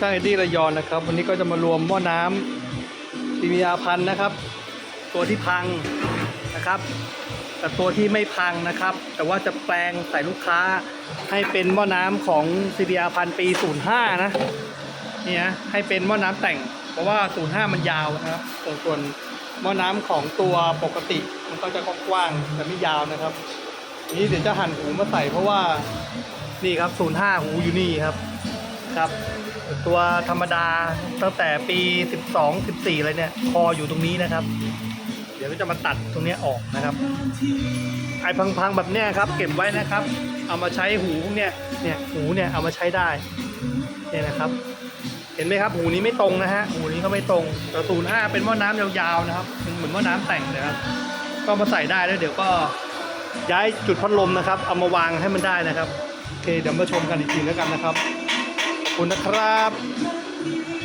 ช่างเอ็ดดี้ระยองนะครับ วันนี้ก็จะมารวมหม้อน้ำปีมีอาพันนะครับ ตัวที่พังนะครับแต่ตัวที่ไม่พังนะครับ แต่ว่าจะแปลงใส่ลูกค้าให้เป็นหม้อน้ำของ CBR พันปี 05 นะนี่นะให้เป็นหม้อน้ำแต่ง เพราะว่า 05 มันยาวนะครับ ส่วนส่วนหม้อน้ำของตัวปกติ มันก็จะกว้างแต่ไม่ยาวนะครับ นี้เดี๋ยวจะหั่นหูมาใส่เพราะว่านี่ครับ 05 หูอยู่นี่ครับ ครับ ตัวธรรมดาตั้งแต่ปี 12 14อะไรเนี่ยคออยู่ตรงนี้นะครับ เดี๋ยวก็จะมาตัดตรงนี้ออกนะครับ ไอ้พังๆแบบเนี้ยครับ เก็บไว้นะครับ เอามาใช้หูพวกเนี่ยเนี่ยหูเนี่ยเอามาใช้ได้เนี่ยนะครับ เห็นไหมครับ หูนี้ไม่ตรงนะฮะหูนี้ก็ไม่ตรงแต่ศูนย์ห้าเป็นหม้อน้ำยาวๆนะครับเหมือนหม้อน้ำแต่งนะครับ ก็มาใส่ได้แล้วเดี๋ยวก็ย้ายจุดพัดลมนะครับ เอามาวางให้มันได้นะครับ โอเค เดี๋ยวมาชมกันอีกทีแล้วกันนะครับ คุณนะครับ